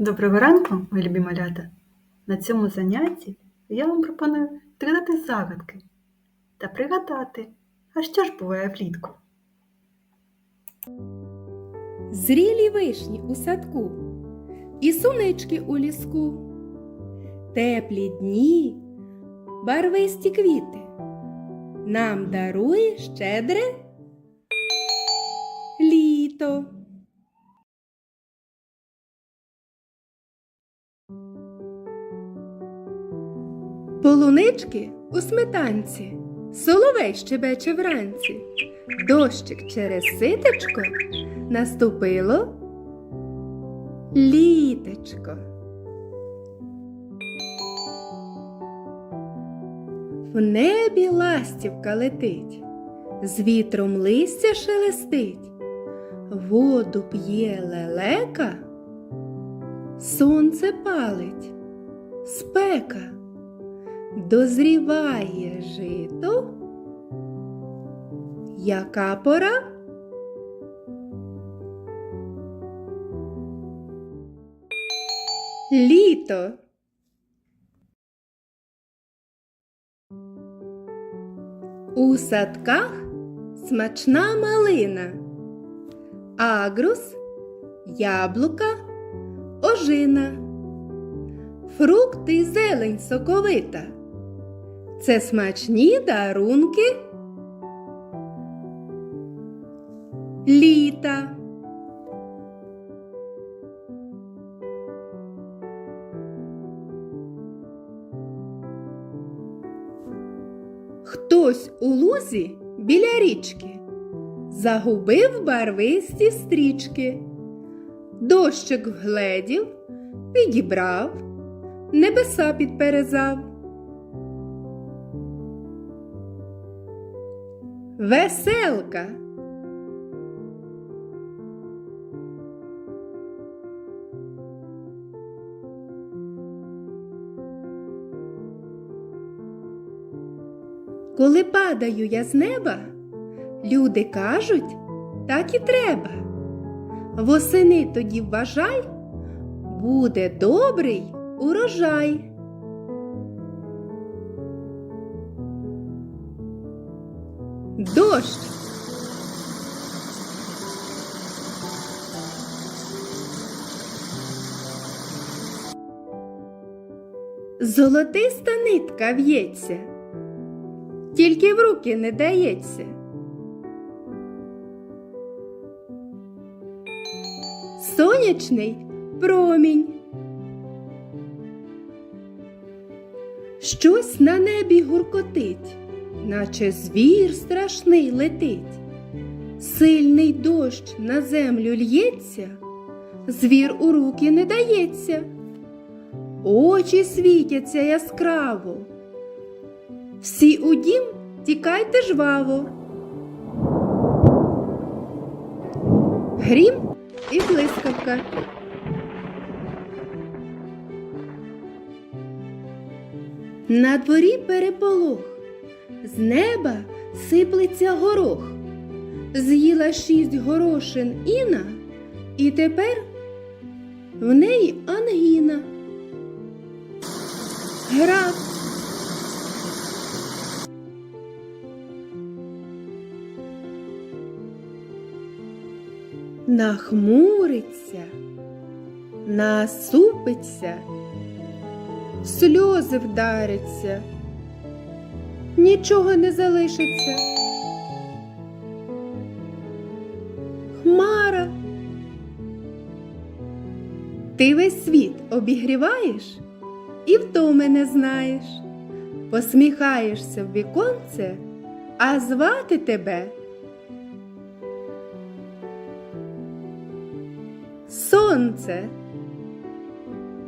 Доброго ранку, мої любі малята! На цьому занятті я вам пропоную відгадати загадки та пригадати, а що ж буває влітку. Зрілі вишні у садку, і сунички у ліску, теплі дні, барвисті квіти. Нам дарує щедре Полунички у сметанці, соловей щебече вранці, дощик через ситочко наступило літечко. В небі ластівка летить, з вітром листя шелестить, воду п'є лелека, сонце палить, спека, дозріває жито. Яка пора? Літо. У садках смачна малина, агрус, яблука, ожина, фрукти зелень соковита. Це смачні дарунки літа. Хтось у лузі біля річки загубив барвисті стрічки. Дощик вгледів, підібрав, небеса підперезав. Веселка. Коли падаю я з неба, люди кажуть, так і треба. Восени тоді вважай, буде добрий урожай. Дощ. Золотиста нитка в'ється, тільки в руки не дається. Сонячний промінь. Щось на небі гуркотить, наче звір страшний летить. Сильний дощ на землю л'ється, звір у руки не дається. Очі світяться яскраво. Всі у дім тікайте жваво. Грім і блискавка. На дворі переполох, з неба сиплеться горох. З'їла шість горошин Іна, і тепер в неї ангіна. Град. Нахмуриться, насупиться, сльози вдаряться, нічого не залишиться. Хмара. Ти весь світ обігріваєш і втоми не знаєш. Посміхаєшся в віконце, а звати тебе. Сонце.